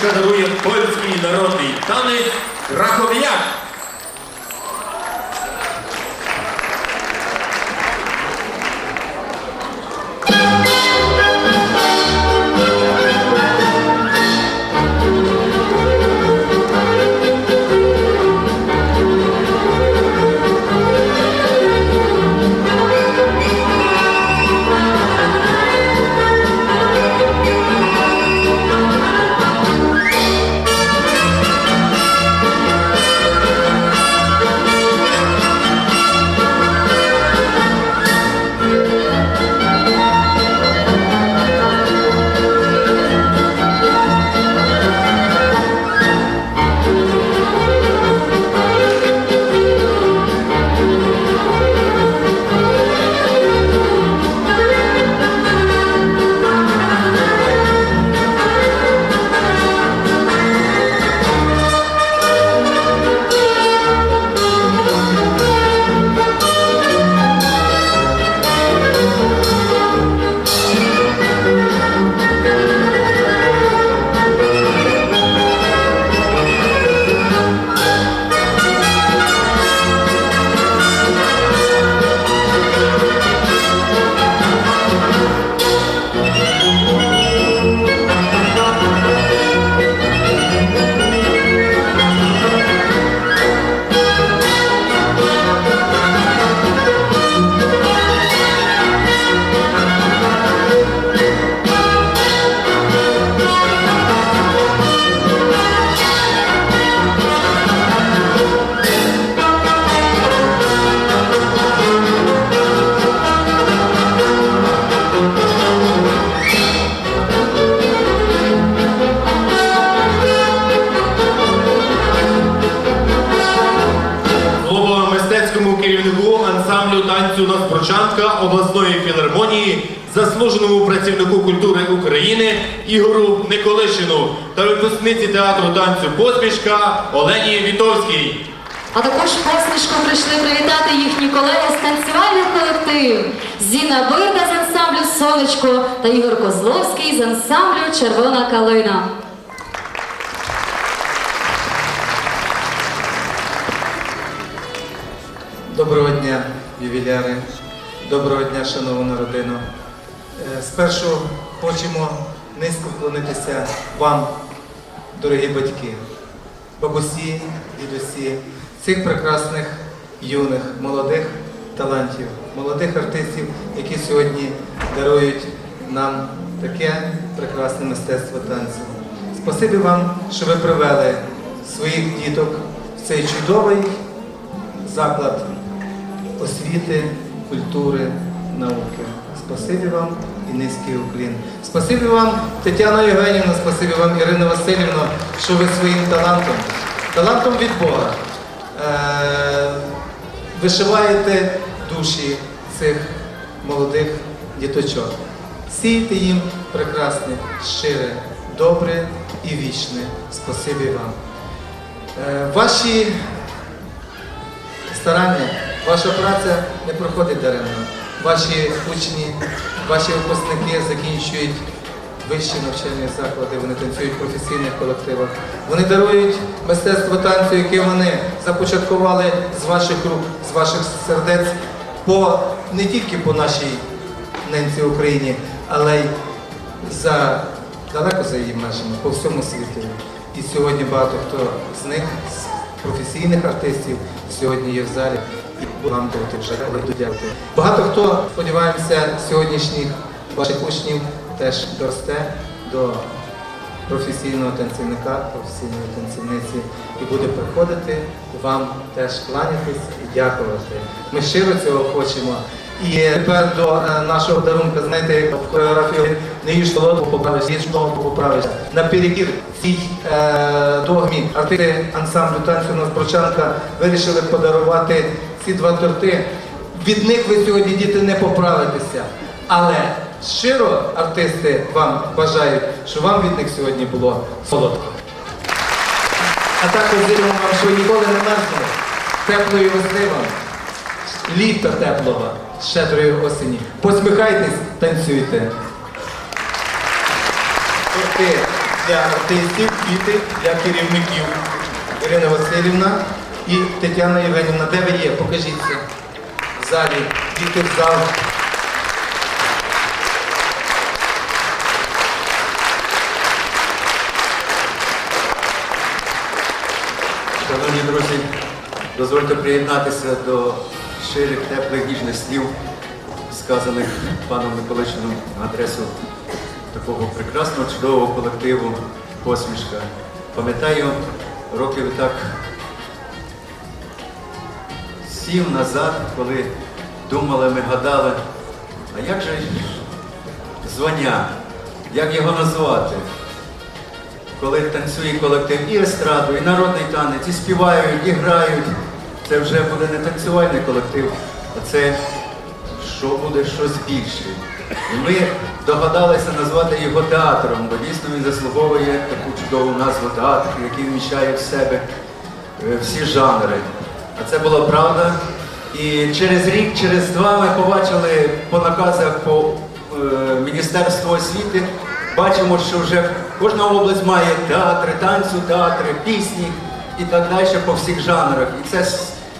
А нашим друзям посмішка дарує польський народний танець Крахов'як. Заслуженому працівнику культури України Ігору Николишину та випускниці театру танцю Посмішка Олені Вітовській. А також посмішко прийшли привітати їхні колеги з танцювальних колективів Зіна Бирда з ансамблю Сонечко та Ігор Козловський з ансамблю Червона калина. Доброго дня, ювіляри. Доброго дня, шановна родина. Е, Спершу хочемо низько вклонитися вам, дорогі батьки, бабусі, дідусі, цих прекрасних юних, молодих талантів, молодих артистів, які сьогодні дарують нам таке прекрасне мистецтво танцю. Спасибі вам, що ви привели своїх діток в цей чудовий заклад освіти, культури, науки. Спасибі вам і низький уклін. Спасибі вам, Тетяна Євгенівна, спасибі вам, Ірина Васильівна, що ви своїм талантом, талантом від Бога, е- вишиваєте душі цих молодих діточок. Сійте їм прекрасне, щире, добре і вічне. Спасибі вам. Е, ваші старання, ваша праця не проходить даремно. Ваші учні, ваші випускники закінчують вищі навчальні заклади, вони танцюють в професійних колективах. Вони дарують мистецтво танцю, яке вони започаткували з ваших рук, з ваших сердець, по, не тільки по нашій ненці Україні, але й за далеко за її межами, по всьому світу. І сьогодні багато хто з них, з професійних артистів, сьогодні є в залі дати вже дякувати. Багато хто, сподіваємося, сьогоднішніх ваших учнів теж доросте до професійного танцівника, професійної танцівниці і буде приходити вам теж кланятись і дякувати. Ми щиро цього хочемо. І тепер до е, нашого дарунка, знаєте, в хореографії не їж солодку поправиш, їж довго поправиш. Наперекір цій е, догмі артисти ансамблю танцю Носпрочанка вирішили подарувати ці два торти. Від них ви сьогодні діти не поправитеся. Але щиро артисти вам бажають, що вам від них сьогодні було солодко. А також віримо вам, що ніколи не мерзне. Теплої весни вам, літа теплого, щедрої осені. Посміхайтесь, танцюйте. Квіти для артистів, квіти для керівників. Ірина Васильівна і Тетяна Євгенівна. Де ви є? Покажіться. В залі. Діти в зал. Шановні друзі, дозвольте приєднатися до щирих, теплих, ніжних слів, сказаних паном Миколичином на адресу такого прекрасного, чудового колективу Посмішка. Пам'ятаю, років так сім назад, коли думали, ми гадали, а як же звання, як його назвати? коли танцює колектив і естраду, і народний танець, і співають, і грають. Це вже буде не танцювальний колектив, а це що буде щось більше. І ми догадалися назвати його театром, бо дійсно він заслуговує таку чудову назву театр, який вміщає в себе е, всі жанри. А це була правда. І через рік, через два ми побачили по наказах по е, Міністерству освіти, бачимо, що вже кожна область має театри, танцю, театри, пісні і так далі по всіх жанрах. І це,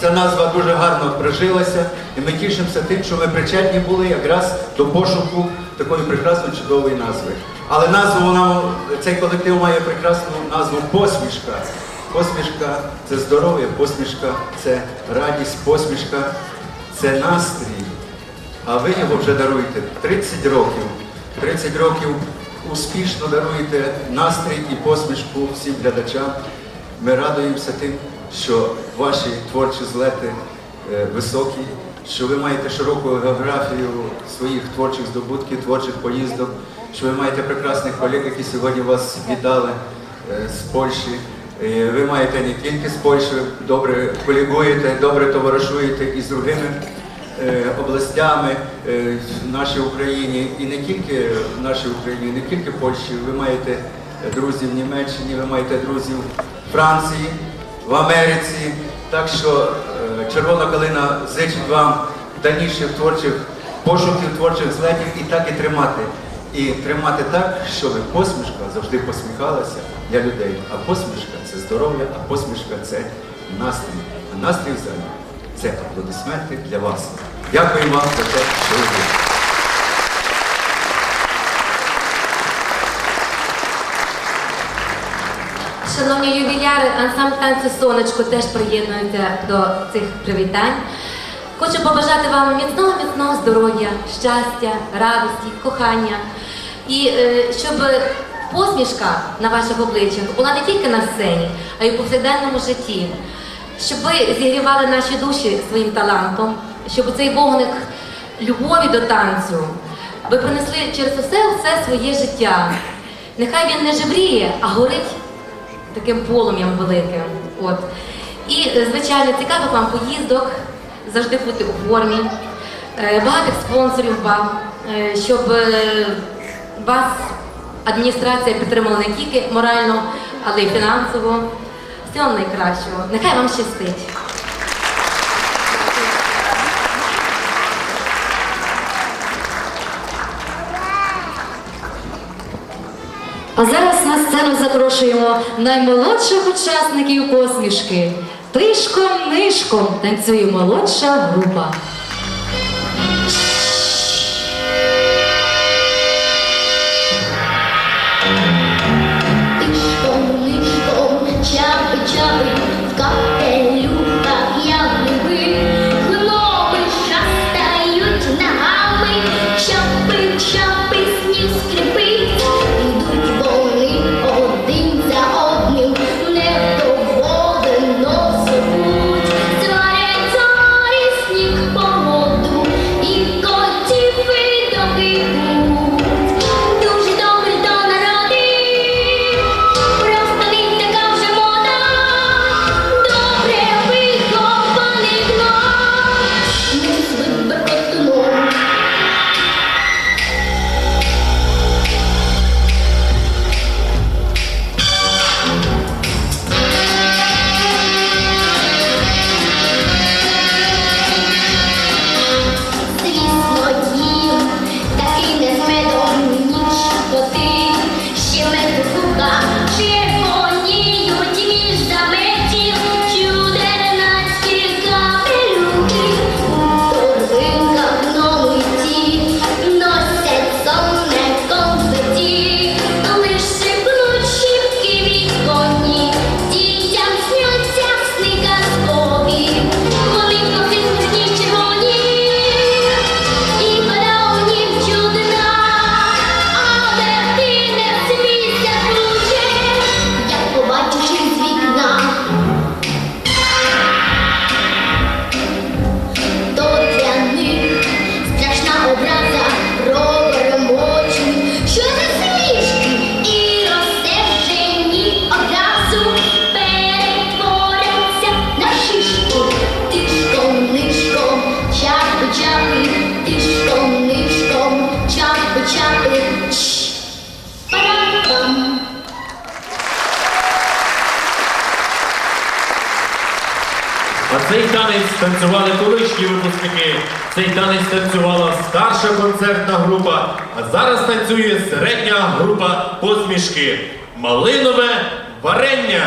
ця назва дуже гарно прижилася, і ми тішимося тим, що ми причетні були якраз до пошуку такої прекрасної чудової назви. Але назву вона, цей колектив має прекрасну назву Посмішка. Посмішка це здоров'я, посмішка це радість, посмішка це настрій. А ви його вже даруєте 30 років. 30 років успішно даруєте настрій і посмішку всім глядачам. Ми радуємося тим, що ваші творчі злети е, високі, що ви маєте широку географію своїх творчих здобутків, творчих поїздок, що ви маєте прекрасних колег, які сьогодні вас віддали е, з Польщі. Е, Ви маєте не тільки з Польщі, добре колігуєте, добре товаришуєте із другими е, областями е, в нашій Україні, і не тільки в нашій Україні, не тільки в Польщі. Ви маєте друзів в Німеччині, ви маєте друзів в Франції, в Америці. Так що Червона калина зичить вам дальніших творчих пошуків, творчих злетів і так і тримати. І тримати так, щоб посмішка завжди посміхалася для людей. А посмішка здоров'я, а посмішка це настрій. А настрій в залі це аплодисменти для вас. Дякую вам за те, що ви. Шановні ювіляри, ансамбль танцю сонечко теж приєднується до цих привітань. Хочу побажати вам міцного, міцного здоров'я, щастя, радості, кохання. І е, щоб посмішка на ваших обличчях була не тільки на сцені, а й у повсякденному житті. Щоб ви зігрівали наші душі своїм талантом, щоб цей вогник любові до танцю ви принесли через усе усе своє життя. Нехай він не жебріє, а горить таким полум'ям великим. От. І, звичайно, цікавих вам поїздок, завжди бути у формі, е, багатих спонсорів вам, е, щоб е, вас адміністрація підтримала не тільки морально, але й фінансово. Всього найкращого. Нехай вам щастить. А зараз на сцену запрошуємо наймолодших учасників посмішки. Тишком нишком танцює молодша група. Танцювала старша концертна група, а зараз танцює середня група посмішки. Малинове варення.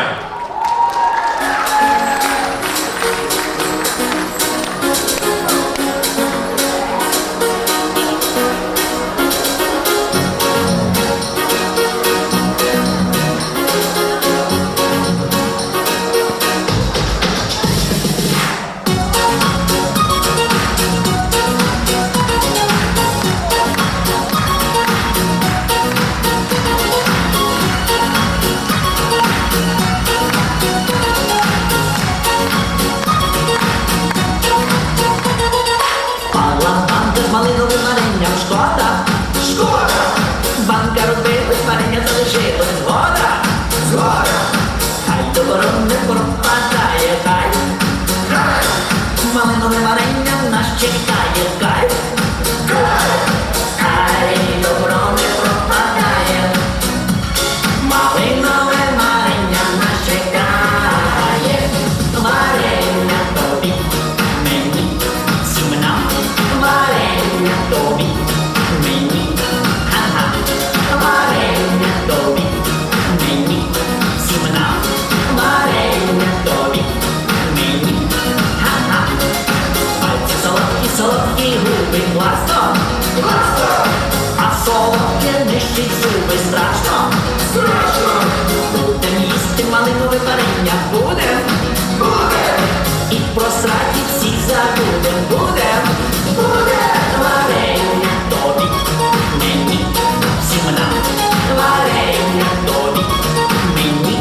Малинове варення, будем, будем, і про всі забудем, будем, будем, варення тобі, мені, всім нам, варення тобі, мені,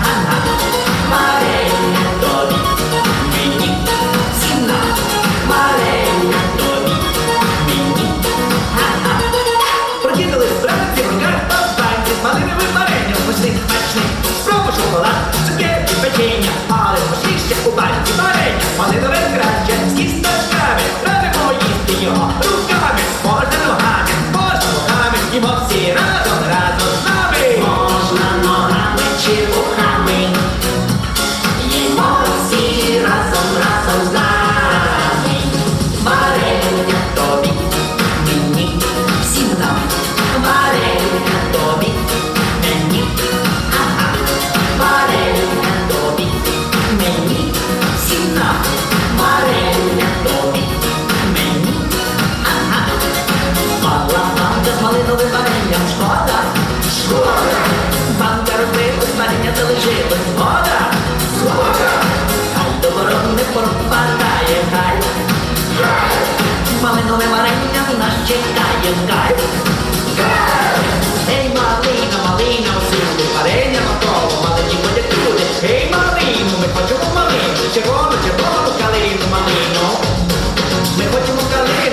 ага, варення тобі, мені, всім нам, варення тобі, мені, ага. Прокинули вранці, руках папанці, з малиновим варенням, смачний, смачний, спробуй шоколад, печення, але смачніше у банці варення, Малинове варення в нас чекає кайф. Кайф! Ей, малина, малина, усюди, варення готово, малині ходять люди. Ей, малину, ми хочемо малину, червону, червону калину, малину. Ми хочемо калину,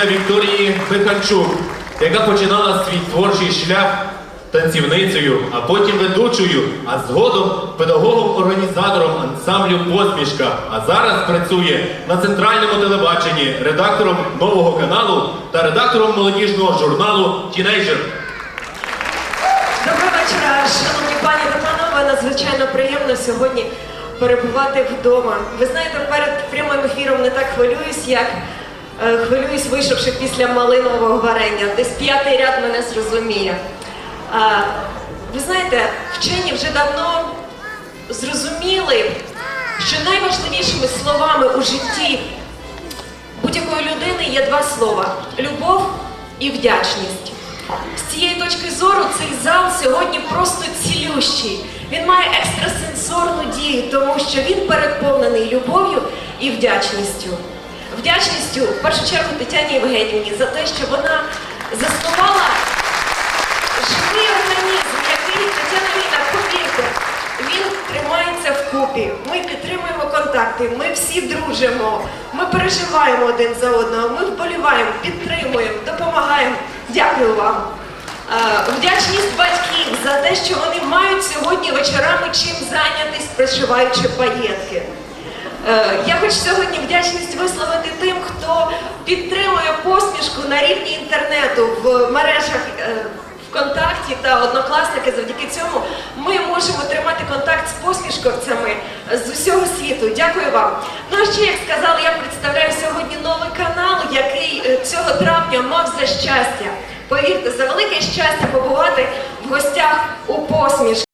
надається Вікторії Бихальчук, яка починала свій творчий шлях танцівницею, а потім ведучою, а згодом педагогом-організатором ансамблю Посмішка. А зараз працює на центральному телебаченні редактором нового каналу та редактором молодіжного журналу Тінейджер. Доброго вечора, шановні пані та панове. Надзвичайно приємно сьогодні перебувати вдома. Ви знаєте, перед прямим ефіром не так хвилююсь, як хвилююсь, вийшовши після малинового варення. Десь п'ятий ряд мене зрозуміє. Ви знаєте, вчені вже давно зрозуміли, що найважливішими словами у житті будь-якої людини є два слова любов і вдячність. З цієї точки зору цей зал сьогодні просто цілющий. Він має екстрасенсорну дію, тому що він переповнений любов'ю і вдячністю. Вдячністю в першу чергу Тетяні Євгенівні за те, що вона заснувала живий організм, який Тетяна Ліна, повірте, він тримається вкупі. Ми підтримуємо контакти, ми всі дружимо, ми переживаємо один за одного, ми вболіваємо, підтримуємо, допомагаємо. Дякую вам. Е, Вдячність батьків за те, що вони мають сьогодні вечорами чим зайнятись, пришиваючи паєтки. Е, Я хочу сьогодні вдячність висловити тим, хто підтримує посмішку на рівні інтернету в мережах е, ВКонтакті та однокласники. Завдяки цьому ми можемо тримати контакт з посмішковцями з усього світу. Дякую вам. Ну а ще як сказала, я представляю сьогодні новий канал, який е, цього травня мав за щастя. Повірте, за велике щастя побувати в гостях у посмішку.